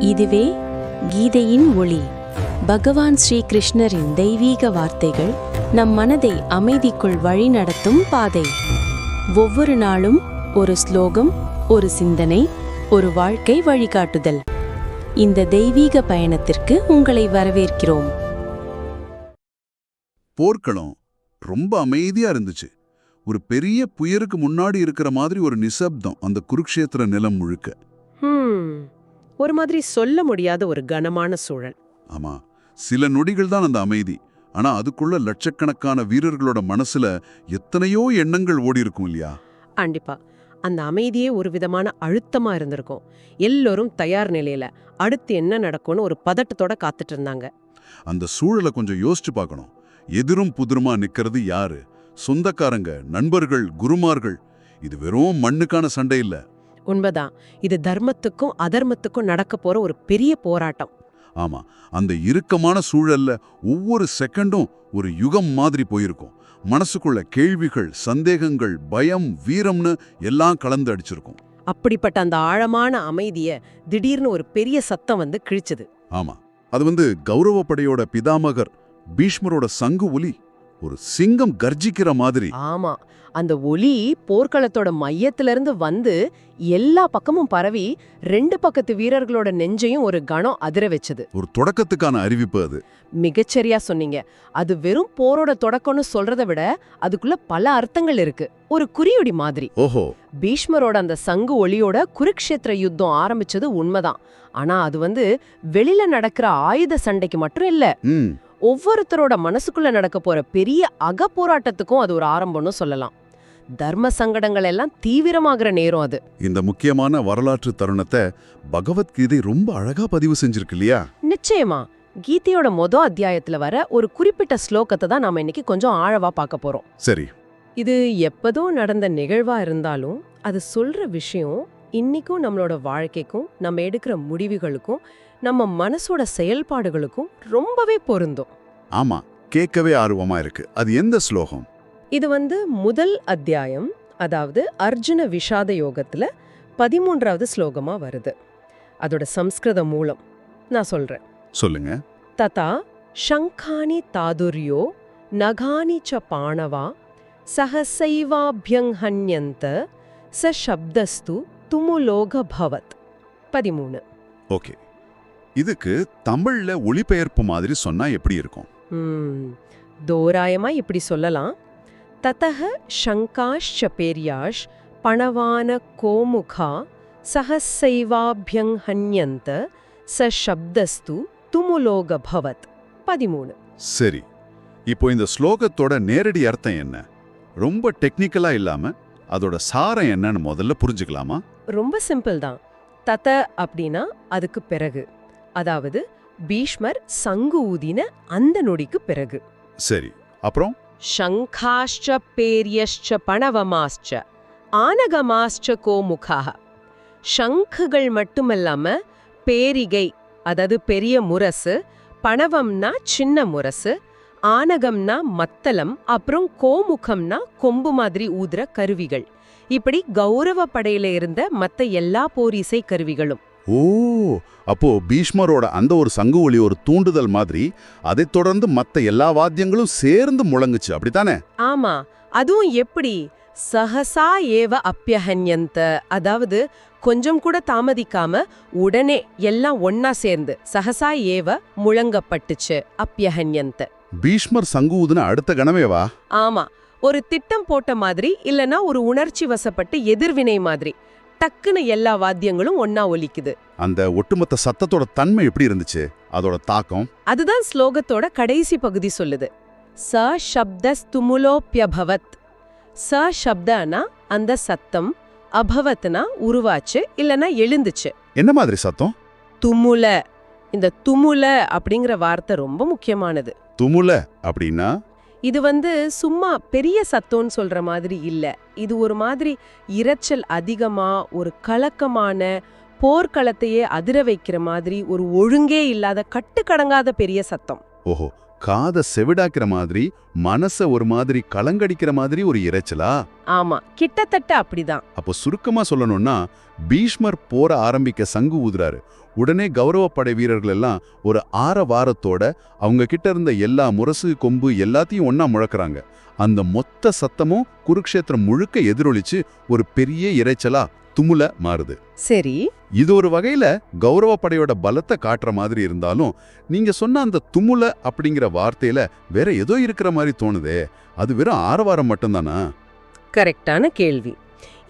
இதுவே கீதையின் ஒளி. பகவான் ஸ்ரீ கிருஷ்ணரின் தெய்வீக வார்த்தைகள் நம் மனதை அமைதிக்குள் வழிநடத்தும் பாதை. ஒவ்வொரு நாளும் ஒரு ஸ்லோகம் ஒரு சிந்தனை ஒரு வாழ்க்கை வழிகாட்டுதல். இந்த தெய்வீக பயணத்திற்கு உங்களை வரவேற்கிறோம். போர்க்களம் ரொம்ப அமைதியா இருந்துச்சு. ஒரு பெரிய புயலுக்கு முன்னாடி இருக்கிற மாதிரி ஒரு நிசப்தம் அந்த குருக்ஷேத்திர நிலம் முழுக்க. ஒரு மாதிரி சொல்ல முடியாத ஒரு கனமான சூழல். ஆமா சில நொடிகள் தான் அந்த அமைதி. ஆனா அதுக்குள்ள லட்சக்கணக்கான வீரர்களோட மனசுல எத்தனையோ எண்ணங்கள் ஓடி இருக்கும் இல்லையா? கண்டிப்பா. அந்த அமைதியே ஒரு விதமான அழுத்தமா இருந்திருக்கும். எல்லோரும் தயார் நிலையில அடுத்து என்ன நடக்கும்னு ஒரு பதட்டத்தோட காத்துட்டு இருந்தாங்க. அந்த சூழலை கொஞ்சம் யோசிச்சு பார்க்கணும். எதிரும் புதிருமா நிக்கிறது யாரு? சொந்தக்காரங்க நண்பர்கள் குருமார்கள் இது வெறும் மண்ணுக்கான சண்டை இல்ல. உண்மைதான். இது தர்மத்துக்கும் அதர்மத்துக்கும் நடக்க போற ஒரு பெரிய போராட்டம். ஆமா அந்த இறுக்கமான சூழல்ல ஒவ்வொரு செகண்டும் ஒரு யுகம் மாதிரி போயிருக்கும். மனசுக்குள்ள கேள்விகள் சந்தேகங்கள் பயம் வீரம்னு எல்லாம் கலந்து அடிச்சிருக்கும். அப்படிப்பட்ட அந்த ஆழமான அமைதிய திடீர்னு ஒரு பெரிய சத்தம் வந்து கிழிச்சது. ஆமா அது வந்து கௌரவப்படையோட பிதாமகர் பீஷ்மரோட சங்கு ஒலி. ஒரு சிங்கம் கர்ஜிக்கிற மாதிரி. ஆமா. அந்த ஒலி போர்க்களத்தோட மையத்துல இருந்து வந்து எல்லா பக்கமும் பரவி ரெண்டு பக்கத்து வீரர்களோட நெஞ்சையும் ஒரு கணம் அதிர வச்சது. ஒரு தொடக்கத்துக்கான அறிவிப்பு அது. மிகச்சரியா சொன்னீங்க. அது வெறும் போரோட தொடக்கம்னு சொல்றதை விட அதுக்குள்ள பல அர்த்தங்கள் இருக்கு. ஒரு குறியொடி மாதிரி. ஓஹோ. பீஷ்மரோட அந்த சங்கு ஒளியோட குருக்ஷேத்திர யுத்தம் ஆரம்பிச்சது உண்மைதான். ஆனா அது வந்து வெளியில நடக்கிற ஆயுத சண்டைக்கு மட்டும் இல்ல. ம். ஒவ்வொருத்தரோட மனசுக்குள்ள நடக்க போற பெரிய அக போராட்டத்துக்கும் அது ஒரு ஆரம்பம்னு சொல்லலாம். தர்ம சங்கடங்கள் எல்லாம் தீவிரமாகிற நேரம் அது. இந்த முக்கியமான வரலாற்று தருணத்தை பகவத்கீதை ரொம்ப அழகா பதிவு செஞ்சிருக்கு இல்லையா? நிச்சயமா. கீதையோட மொத அத்தியாயத்துல வர ஒரு குறிப்பிட்ட ஸ்லோகத்தை தான் நாம இன்னைக்கு கொஞ்சம் ஆழவா பார்க்க போறோம். சரி. இது எப்பதோ நடந்த நிகழ்வா இருந்தாலும் அது சொல்ற விஷயம் இன்னிக்கும் நம்மளோட வாழ்க்கைக்கும் நம்ம எடுக்கிற முடிவுகளுக்கும் நம்ம மனசோட செயல்பாடுகளுக்கும் ரொம்பவே பொருந்தும். ஆமா கேட்கவே ஆர்வமா இருக்கு. அது எந்த ஸ்லோகம்? இது வந்து முதல் அத்தியாயம் அதாவது அர்ஜுன விஷாத யோகத்துல பதிமூன்றாவது ஸ்லோகமா வருது. அதோட சம்ஸ்கிருத மூலம். நான் சொல்றேன். சொல்லுங்க. ததா ஷங்கானி தாதுர்யோ நகானி ச பாணவா சஹசைவாபியங்ஹன்யந்த ச சப்தஸ்து துமுலோக பவத். பதிமூணு. ஓகே. இதுக்கு தமிழ்ல ஒளிபெயர்ப்பு மாதிரி சொன்னா எப்படி இருக்கும்? தோராயமா இப்படி சொல்லலாம். ததக ஷங்காஷ்ச பேர்யாஷ் பணவான கோமுகா சஹசைவாபியங்ஹன்யந்த ச சப்தஸ்து துமுலோக பவத் பதிமூணு. சரி. இப்போ இந்த ஸ்லோகத்தோட நேரடி அர்த்தம் என்ன? ரொம்ப டெக்னிக்கலா இல்லாம அதோட சாரம் என்னன்னு முதல்ல புரிஞ்சுக்கலாமா? ரொம்ப சிம்பிள் தான். தத அப்படின்னா அதுக்கு பிறகு. அதாவது பீஷ்மர் சங்கு ஊதின அந்த நொடிக்கு பிறகு. சரி அப்புறம்? ஷங்காஷ்ச பேரியஷ்ச பணவமாஸ்ச ஆனகமாஸ்ச கோமுகாக ஷங்குகள் மட்டுமல்லாம பேரிகை அதாவது பெரிய முரசு பணவம்னா சின்ன முரசு ஆனகம்னா மத்தளம் அப்புறம் கோமுகம்னா கொம்பு மாதிரி ஊதுற கருவிகள். இப்படி கௌரவ படையில இருந்த மத்த எல்லா போர் இசை கருவிகளும். ஓ அப்போ பீஷ்மரோட அந்த ஒரு சங்கு ஒளி ஒரு தூண்டுதல் மாதிரி அதைத் தொடர்ந்து மத்த எல்லா வாத்தியங்களும் சேர்ந்து முழங்குச்சு. அப்படித்தானே? ஆமா. அதுவும் எப்படி? சஹசா ஏவ அப்பியஹன்யந்த அதாவது கொஞ்சம் கூட தாமதிக்காம உடனே எல்லாம் ஒன்னா சேர்ந்து சஹசா ஏவ முழங்கப்பட்டுச்சு அப்பியஹன்யந்த பீஷ்மர் சங்கு ஊதுன அடுத்த கணமே வா. ஆமா. ஒரு திட்டம் போட்ட மாதிரி இல்லனா ஒரு உணர்ச்சி வசப்பட்டு எதிர்வினை மாதிரி. டக்குன்னு எல்லா வாத்தியங்களும் ஒன்னா ஒலிக்குது. அந்த ஒட்டுமொத்த சத்தத்தோட தன்மை எப்படி இருந்துச்சு? அதோட தாக்கம்? அதுதான் ஸ்லோகத்தோட கடைசி பகுதி சொல்லுது. ச சப்தஸ்துமுலோப்யபவத் ச சப்தனா அந்த சத்தம் அபவத்னா உருவாச்சு இல்லனா எழுந்துச்சு. என்ன மாதிரி சத்தம்? துமுல. இந்த துமுல அப்படிங்கிற வார்த்தை ரொம்ப முக்கியமானது. துமுல அப்படின்னா? இது வந்து சும்மா பெரிய சத்தம்னு சொல்ற மாதிரி இல்ல. இது ஒரு மாதிரி இரைச்சல் அதிகமா ஒரு கலக்கமான போர்க்களத்தையே அதிர வைக்கிற மாதிரி ஒரு ஒழுங்கே இல்லாத கட்டுக்கடங்காத பெரிய சத்தம். ஓஹோ காதை செவிடாக்கிற மாதிரி மனச ஒரு மாதிரி கலங்கடிக்கிற மாதிரி ஒரு இரைச்சலா? ஆமா கிட்டத்தட்ட அப்படிதான். அப்போ சுருக்கமா சொல்லணும்னா பீஷ்மர் போர ஆரம்பிக்க சங்கு ஊதுறாரு. உடனே கௌரவ படை வீரர்கள் எல்லாம் ஒரு ஆற வாரத்தோட அவங்க கிட்ட இருந்த எல்லா முரசு கொம்பு எல்லாத்தையும் ஒண்ணா முழக்கறாங்க. அந்த மொத்த சத்தமும் குருக்ஷேத்திரம் முழுக்க எதிரொலிச்சு ஒரு பெரிய இரைச்சலா துமுல மாறுது. சரி. இது ஒரு வகையில கௌரவ படையோட பலத்தை காட்டுற மாதிரி இருந்தாலும் நீங்க சொன்ன அந்த துமுல அப்படிங்கிற வார்த்தையில வேற ஏதோ இருக்கிற மாதிரி தோணுதே. அது வெறும் ஆரவாரம் மட்டும்தானா? கரெக்டான கேள்வி.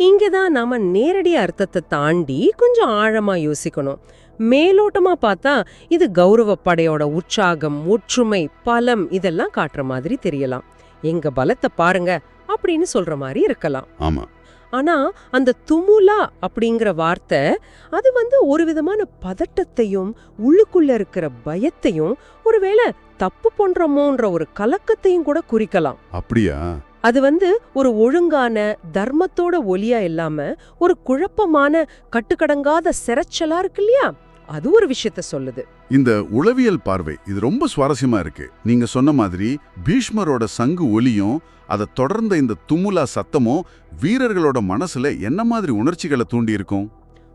இங்கதான் நாம நேரடி அர்த்தத்தை தாண்டி கொஞ்சம் ஆழமா யோசிக்கணும். மேலோட்டமா பார்த்தா இது கௌரவ படையோட உற்சாகம் ஒற்றுமை பலம் இதெல்லாம் காட்டுற மாதிரி தெரியலாம். எங்க பலத்தை பாருங்க அப்படின்னு சொல்ற மாதிரி இருக்கலாம். ஆமா. ஆனா அந்த துமுலா அப்படிங்கிற வார்த்தை அது வந்து ஒரு விதமான பதட்டத்தையும் உள்ளுக்குள்ள இருக்கிற பயத்தையும் ஒருவேளை தப்பு பண்றோமோன்ற ஒரு கலக்கத்தையும் கூட குறிக்கலாம். அப்படியா? அது வந்து ஒரு ஒழுங்கான தர்மத்தோட ஒலியா இல்லாம ஒரு குழப்பமான கட்டுக்கடங்காத சிறைச்சலா இருக்கு இல்லையா? அது ஒரு விஷயத்த சொல்லுது. இந்த உளவியல் பார்வை இது ரொம்ப சுவாரஸ்யமா இருக்கு. நீங்க சொன்ன மாதிரி பீஷ்மரோட சங்கு ஒலியும் அதை தொடர்ந்த இந்த துமுலா சத்தமும் வீரர்களோட மனசுல என்ன மாதிரி உணர்ச்சிகளை தூண்டி இருக்கும்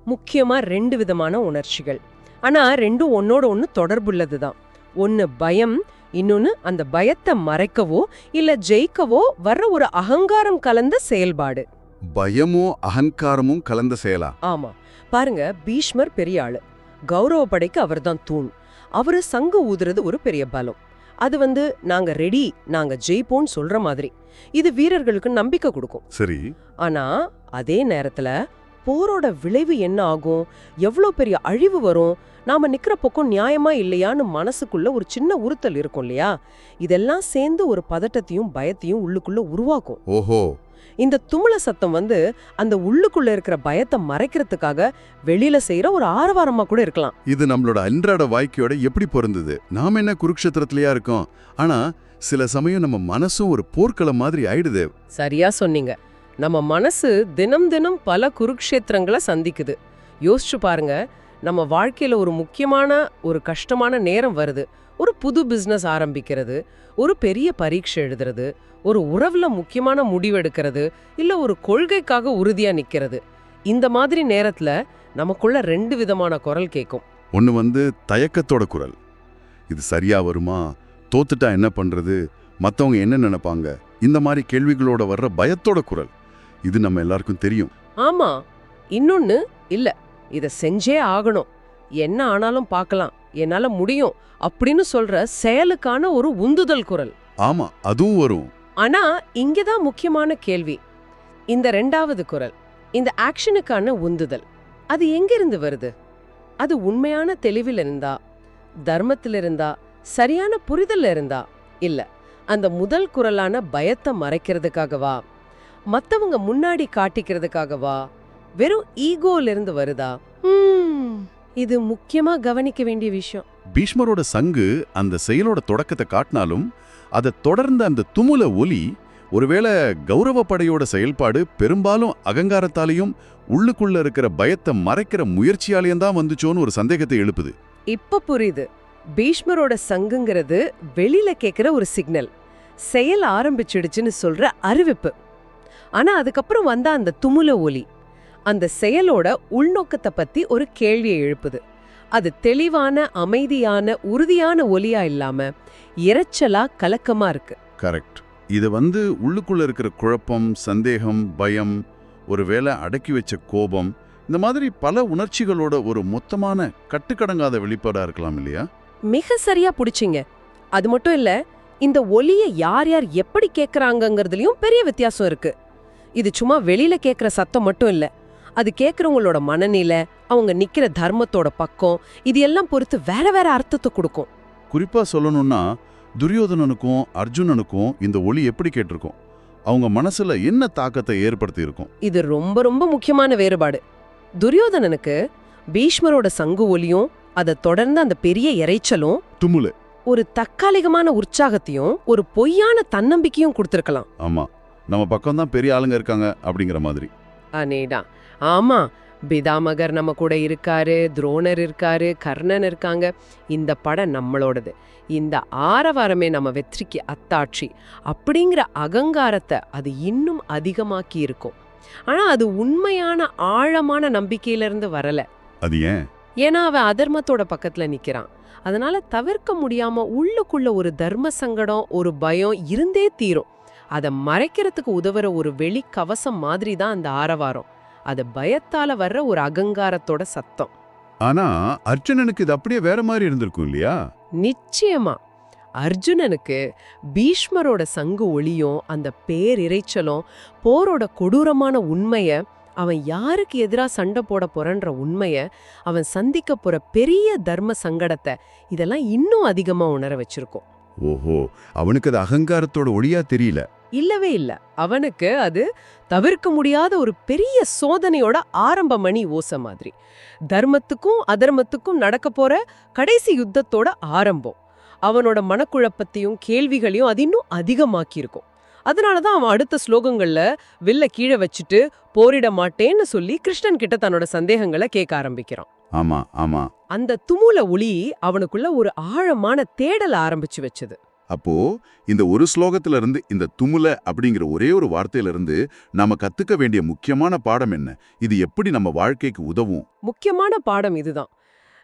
முக்கியமா ரெண்டு விதமான உணர்ச்சிகள். ஆனா ரெண்டும் ஒன்னோட ஒன்னு தொடர்புள்ளதுதான். ஒன்னு பயம் இன்னொன்னு அந்த பயத்தை மறைக்கவோ இல்ல ஜெயிக்கவோ வர்ற ஒரு அகங்காரம் கலந்த செயல்பாடு. பயமும் அகங்காரமும் கலந்த செயலா? ஆமா. பாருங்க பீஷ்மர் பெரிய ஆளு. கௌரவ படைக்கு அவர்தான் தூண். அவரு சங்கு ஊதுறது ஒரு பெரிய பலம். அது வந்து நாங்க ரெடி நாங்க ஜெயிப்போம்னு சொல்ற மாதிரி. இது வீரர்களுக்கு நம்பிக்கை கொடுக்கும். சரி. ஆனா அதே நேரத்துல போரோட விளைவு என்ன ஆகும்? எவ்வளோ பெரிய அழிவு வரும்? நாம நிக்கிற பக்கம் நியாயமா இல்லையான்னு மனசுக்குள்ள ஒரு சின்ன உறுத்தல் இருக்கும் இல்லையா? இதெல்லாம் சேர்ந்து ஒரு பதட்டத்தையும் பயத்தையும் உள்ளுக்குள்ள உருவாக்கும். ஓஹோ. இந்த துமுல சத்தம் வந்து அந்த உள்ளுக்குள்ள இருக்கிற பயத்தை மறைக்கிறதுக்காக வெளியில செய்யற ஒரு ஆரவாரமா கூட இருக்கலாம். இது நம்மளோட அன்றாட வாழ்க்கையோட எப்படி பொருந்தது? நாம என்ன குருக்ஷேத்திரத்திலயா இருக்கோம்? ஆனா சில சமயம் நம்ம மனசும் ஒரு போர்க்களம் மாதிரி ஆயிடுது. சரியா சொன்னீங்க. நம்ம மனசு தினம் தினம் பல குருக்ஷேத்திரங்களை சந்திக்குது. யோசிச்சு பாருங்க நம்ம வாழ்க்கையில் ஒரு முக்கியமான ஒரு கஷ்டமான நேரம் வருது. ஒரு புது பிஸ்னஸ் ஆரம்பிக்கிறது ஒரு பெரிய பரீட்சை எழுதுறது ஒரு உறவில் முக்கியமான முடிவெடுக்கிறது இல்லை ஒரு கொள்கைக்காக உறுதியாக நிற்கிறது இந்த மாதிரி நேரத்தில் நமக்குள்ள ரெண்டு விதமான குரல் கேட்கும் ஒன்று வந்து தயக்கத்தோட குரல். இது சரியா வருமா? தோத்துட்டா என்ன பண்ணுறது மற்றவங்க என்ன நினைப்பாங்க? இந்த மாதிரி கேள்விகளோட வர்ற பயத்தோட குரல். இது நம்ம எல்லாருக்கும் தெரியும். ஆமா. இன்னொன்னு இல்ல இத செஞ்சே ஆகணும். என்ன ஆனாலும் பார்க்கலாம் என்னால முடியும் அப்படின்னு சொல்ற செயலுக்கான ஒரு உந்துதல் குரல். ஆமா அதுவும் வரும். ஆனா இங்கதான் முக்கியமான கேள்வி. இந்த ரெண்டாவது குரல் இந்த ஆக்ஷனுக்கான உந்துதல் அது எங்கிருந்து வருது? அது உண்மையான தெளிவில் இருந்தா தர்மத்தில் இருந்தா சரியான புரிதல்ல இருந்தா இல்ல அந்த முதல் குரலான பயத்தை மறைக்கிறதுக்காகவா? மத்தவங்க முன்னாடி காட்டிக்கிறதுக்காகவா? வெறும் ஈகோல இருந்து வருதா இது முக்கியமா கவனிக்க வேண்டிய விஷயம். பீஷ்மரோட சங்கு அந்த செயலோட தொடக்கத்தை காட்டினாலும் அதை தொடர்ந்த அந்த துமுல ஒலி ஒருவேளை கௌரவ படையோட செயல்பாடு பெரும்பாலும் அகங்காரத்தாலையும் உள்ளுக்குள்ள இருக்கிற பயத்தை மறைக்கிற முயற்சியாலேயும் தான் வந்துச்சோன்னு ஒரு சந்தேகத்தை எழுப்புது. இப்ப புரியுது. பீஷ்மரோட சங்குங்கிறது வெளியில கேக்குற ஒரு சிக்னல். செயல் ஆரம்பிச்சிடுச்சுன்னு சொல்ற அறிவிப்பு. ஆனா அதுக்கப்புறம் வந்த அந்த துமுல ஒலி அந்த செயலோட உள்நோக்கத்தை பத்தி ஒரு கேள்வியை எழுப்புது. அது தெளிவான அமைதியான உறுதியான ஒலியா இல்லாம இரைச்சலா கலக்கமா இருக்கு. கரெக்ட். இது வந்து உள்ளுக்குள்ள இருக்கிற குழப்பம் சந்தேகம் பயம் ஒருவேளை அடக்கி வச்ச கோபம் இந்த மாதிரி பல உணர்ச்சிகளோட ஒரு மொத்தமான கட்டுக்கடங்காத வெளிப்பாடா இருக்கலாம் இல்லையா? மிக சரியா புடிச்சிங்க. அது மட்டும் இல்ல இந்த ஒலிய யார் யார் எப்படி கேக்குறாங்கங்கிறதுலயும் பெரிய வித்தியாசம் இருக்கு. இது சும்மா வெளியில கேக்குற சத்தம் மட்டும் இல்ல. அது கேக்குறவங்களோட மனநிலை அவங்க நிக்கிற தர்மத்தோட பக்கம் இது எல்லாம் பொறுத்து வேற வேற அர்த்தத்தை கொடுக்கும். குறிப்பா சொல்லணும்னா துரியோதனனுக்கும் அர்ஜுனனுக்கும் இந்த ஒலி எப்படி கேட்டிருக்கும்? அவங்க மனசுல என்ன தாக்கத்தை ஏற்படுத்தி இருக்கும் இது ரொம்ப ரொம்ப முக்கியமான வேறுபாடு. துரியோதனனுக்கு பீஷ்மரோட சங்கு ஒலியும் அதை தொடர்ந்து அந்த பெரிய இரைச்சலும் துமுலு ஒரு தற்காலிகமான உற்சாகத்தையும் ஒரு பொய்யான தன்னம்பிக்கையும் கொடுத்திருக்கலாம். ஆமா. நம்ம பக்கம் தான் பெரிய ஆளுங்க இருக்காங்க அப்படிங்கிற மாதிரி. அனேடா ஆமா பிதாமகர் நம்ம கூட இருக்காரு துரோணர் இருக்காரு கர்ணன் இருக்காங்க. இந்த படம் நம்மளோடது. இந்த ஆரவாரமே நம்ம வெற்றிக்கு அத்தாட்சி. அப்படிங்கிற அகங்காரத்தை அது இன்னும் அதிகமாக்கி இருக்கும். ஆனா அது உண்மையான ஆழமான நம்பிக்கையிலிருந்து வரல. அது ஏன்? ஏன்னா அவன் அதர்மத்தோட பக்கத்துல நிக்கிறான். அதனால தவிர்க்க முடியாம உள்ளுக்குள்ள ஒரு தர்ம சங்கடம் ஒரு பயம் இருந்தே தீரும். அதை மறைக்கிறதுக்கு உதவுற ஒரு வெளி கவசம் மாதிரி தான் அந்த ஆரவாரம். அது பயத்தால வர்ற ஒரு அகங்காரத்தோட சத்தம். ஆனா அர்ஜுனனுக்கு இது அப்படியே வேற மாதிரி இருந்திருக்கும் இல்லையா? நிச்சயமா. அர்ஜுனனுக்கு பீஷ்மரோட சங்கு ஒளியும் அந்த பேரிரைச்சலும் போரோட கொடூரமான உண்மைய அவன் யாருக்கு எதிரா சண்டை போட போறன்ற உண்மைய அவன் சந்திக்க போற பெரிய தர்ம சங்கடத்தை இதெல்லாம் இன்னும் அதிகமா உணர வச்சிருக்கும். ஓஹோ அவனுக்கு அது அகங்காரத்தோட ஒளியா தெரியல. இல்லவே இல்ல. அவனுக்கு அது தவிர்க்க முடியாத ஒரு பெரிய சோதனையோட ஆரம்ப மணி ஓச மாதிரி. தர்மத்துக்கும் அதர்மத்துக்கும் நடக்க போற கடைசி யுத்தத்தோட ஆரம்பம். அவனோட மனக்குழப்பத்தையும் கேள்விகளையும் அது இன்னும் அதிகமாக்கியிருக்கும். அதனால தான் அவன் அடுத்த ஸ்லோகங்கள்ல வில்ல கீழே வச்சுட்டு போரிட மாட்டேன்னு சொல்லி கிருஷ்ணன் கிட்ட தன்னோட சந்தேகங்களை கேட்க ஆரம்பிக்கிறான். ஆமா ஆமா. அந்த துமுல ஒளி அவனுக்குள்ள ஒரு ஆழமான தேடல் ஆரம்பிச்சு வச்சது. அப்போ இந்த ஒரு ஸ்லோகத்துல இருந்து இந்த துமுல அப்படிங்கிற ஒரே ஒரு வார்த்தையில இருந்து நாம கத்துக்க வேண்டிய முக்கியமான பாடம் என்ன? இது எப்படி நம்ம வாழ்க்கைக்கு உதவும்? முக்கியமான பாடம் இதுதான்.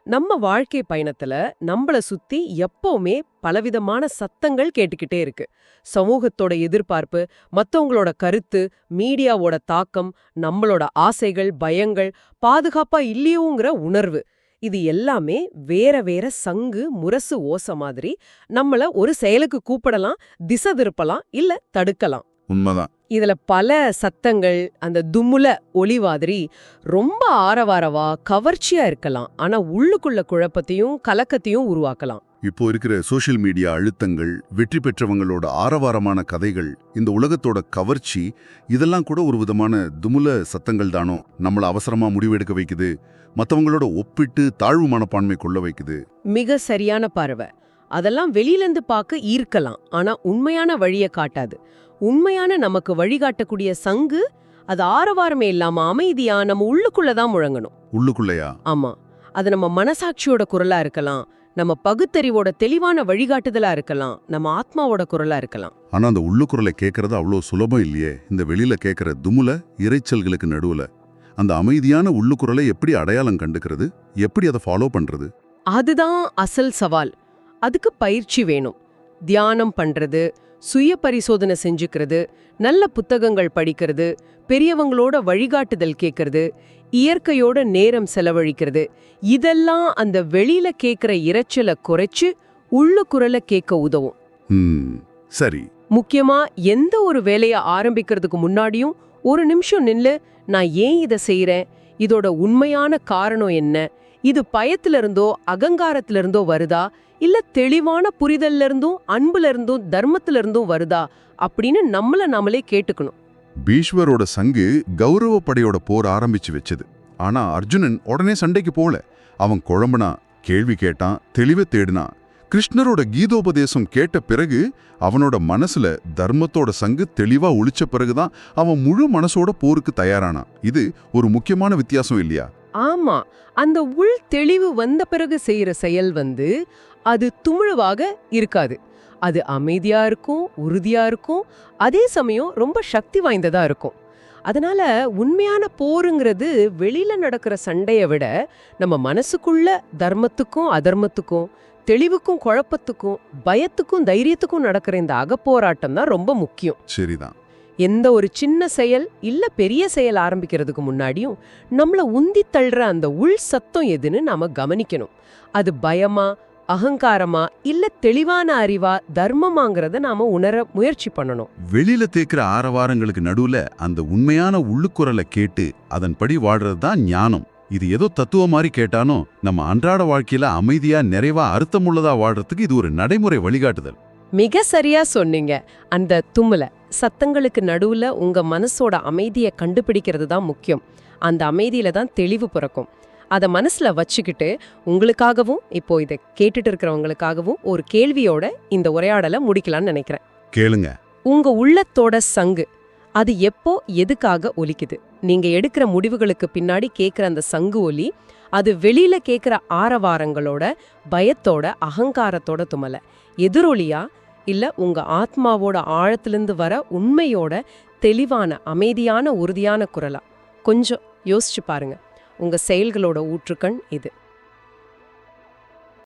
நம்ம வாழ்க்கை பயணத்துல நம்மள சுத்தி எப்பவுமே பலவிதமான சத்தங்கள் கேட்டுக்கிட்டே இருக்கு. சமூகத்தோட எதிர்பார்ப்பு மத்தவங்களோட கருத்து மீடியாவோட தாக்கம் நம்மளோட ஆசைகள் பயங்கள் பாதுகாப்பா இல்லையோங்கிற உணர்வு. இது எல்லாமே வேற வேற சங்கு முரசு ஓச மாதிரி நம்மள ஒரு செயலுக்கு கூப்பிடலாம் திசை திருப்பலாம் இல்ல தடுக்கலாம். உண்மைதான். இதுல பல சத்தங்கள் அந்த தும்முல ஒளி மாதிரி ரொம்ப ஆரவாரவா கவர்ச்சியா இருக்கலாம். ஆனா உள்ளுக்குள்ள குழப்பத்தையும் கலக்கத்தையும் உருவாக்கலாம். இப்போ இருக்கிற சோஷியல் மீடியா அழுத்தங்கள் வெற்றி பெற்றவங்களோட ஆரவாரமான கதைகள் இந்த உலகத்தோட கவர்ச்சி இதெல்லாம் கூட ஒரு விதமான துமுல சத்தங்கள் தானோ நம்மள அவசரமா முடிவெடுக்க வைக்குது மத்தவங்களோட ஒப்பிட்டு தாழ்வு மனப்பான்மை கொள்ள வைக்குது. மிக சரியான பார்வை. அதெல்லாம் வெளியிலேருந்து பார்க்க ஈர்க்கலாம் ஆனா உண்மையான வழிய காட்டாது. உண்மையான நமக்கு வழிகாட்டக்கூடிய சங்கு அது ஆரவாரமே இல்லாம அமைதியா நம்ம உள்ளுக்குள்ள தான் முழங்கணும். உள்ளுக்குள்ளையா? ஆமா. அது நம்ம மனசாட்சியோட குரலா இருக்கலாம் நம்ம பகுத்தறிவோட தெளிவான வழிகாட்டுதலா இருக்கலாம் நம்ம ஆத்மாவோட குரலா இருக்கலாம். ஆனா அந்த உள்ளுக்குரலை கேட்கறது அவ்வளோ சுலபம் இல்லையே. இந்த வெளியில கேட்கிற துமுல இரைச்சல்களுக்கு நடுவுல. அந்த அமைதியான உள்ளுக்குரலை எப்படி அடையாளம் கண்டுக்கிறது? எப்படி அதை ஃபாலோ பண்றது? அதுதான் அசல் சவால். அதுக்கு பயிற்சி வேணும். தியானம் பண்றது சுய பரிசோதனை செஞ்சுக்கிறது நல்ல புத்தகங்கள் படிக்கிறது பெரியவங்களோட வழிகாட்டுதல் கேட்கறது இயற்கையோட நேரம் செலவழிக்கிறது. இதெல்லாம் அந்த வெளியில கேட்கிற இரைச்சலை குறைச்சு உள்ள குரலை கேட்க உதவும். சரி. முக்கியமா எந்த ஒரு வேலைய ஆரம்பிக்கிறதுக்கு முன்னாடியும் ஒரு நிமிஷம் நில்லு நான் ஏன் இதை செய்யறேன் இதோட உண்மையான காரணம் என்ன? இது பயத்துல இருந்தோ அகங்காரத்துல இருந்தோ வருதா? இல்ல தெளிவான புரிதல்ல இருந்தும் அன்புல இருந்தும் தர்மத்துல இருந்தும் வருதா அப்படின்னு நம்மள நாமளே கேட்டுக்கணும். பீஷ்வரோட சங்கு கௌரவ படையோட போர் ஆரம்பிச்சு வச்சது. ஆனா அர்ஜுனன் உடனே சண்டைக்கு போல. அவன் குழம்புனா கேள்வி கேட்டான் தெளிவை தேடினான் கிருஷ்ணரோட கீதோபதேசம் கேட்ட பிறகு அவனோட மனசுல தர்மத்தோட சங்கு தெளிவா ஒளிச்ச பிறகுதான் அவன் முழு மனசோட போருக்கு தயாரானான். இது ஒரு முக்கியமான வித்தியாசம் இல்லையா? ஆமா. அந்த உள் தெளிவு வந்த பிறகு செய்யற செயல் வந்து அது துமிழுவாக இருக்காது. அது அமைதியா இருக்கும் உறுதியா இருக்கும். அதே சமயம் ரொம்ப சக்தி வாய்ந்ததா இருக்கும். அதனால உண்மையான போருங்கிறது வெளியில நடக்கிற சண்டைய விட நம்ம மனசுக்குள்ள தர்மத்துக்கும் அதர்மத்துக்கும் தெளிவுக்கும் குழப்பத்துக்கும் பயத்துக்கும் தைரியத்துக்கும் நடக்கிற இந்த அகப்போராட்டம் தான் ரொம்ப முக்கியம். சரிதான். எந்த ஒரு சின்ன செயல் இல்ல பெரிய செயல் ஆரம்பிக்கிறதுக்கு முன்னாடியும் நம்மள உந்தி தள்ளுற அந்த உள் சத்தம் எதுன்னு நாம கவனிக்கணும். அது பயமா அகங்காரமா இல்ல தெளிவான அறிவா தர்மமாங்கிறத நாம உணர முயற்சி பண்ணணும். வெளியில தேக்கிற ஆரவாரங்களுக்கு நடுவுல அந்த உண்மையான உள்ளுக்குரலை கேட்டு அதன்படி வாழ்றது தான் ஞானம். இது ஏதோ தத்துவ மாதிரி கேட்டானோ நம்ம அன்றாட வாழ்க்கையில அமைதியா நிறைவா அர்த்தமுள்ளதா வாழ்றதுக்கு இது ஒரு நடைமுறை வழிகாட்டுதல். மிக சரியா சொன்னீங்க. அந்த தும்முல சத்தங்களுக்கு நடுவுல உங்க மனசோட அமைதியை கண்டுபிடிக்கிறது தான் முக்கியம். அந்த அமைதியில தான் தெளிவு பிறக்கும். அத மனசுல வச்சுக்கிட்டு உங்களுக்காகவும் இப்போ இதை கேட்டுட்டு இருக்கிறவங்களுக்காகவும் ஒரு கேள்வியோட இந்த உரையாடலை முடிக்கலாம்னு நினைக்கிறேன். கேளுங்க. உங்க உள்ளத்தோட சங்கு அது எப்போ எதுக்காக ஒலிக்குது? நீங்க எடுக்கிற முடிவுகளுக்கு பின்னாடி கேக்குற அந்த சங்கு ஒலி அது வெளியில கேக்குற ஆரவாரங்களோட பயத்தோட அகங்காரத்தோட துமல. எதிரொலியா இல்ல உங்க ஆத்மாவோட ஆழத்திலிருந்து வர உண்மையோட தெளிவான அமைதியான உறுதியான குரலா? கொஞ்சம் யோசிச்சு பாருங்க. உங்க செயல்களோட ஊற்றுக்கண் இது.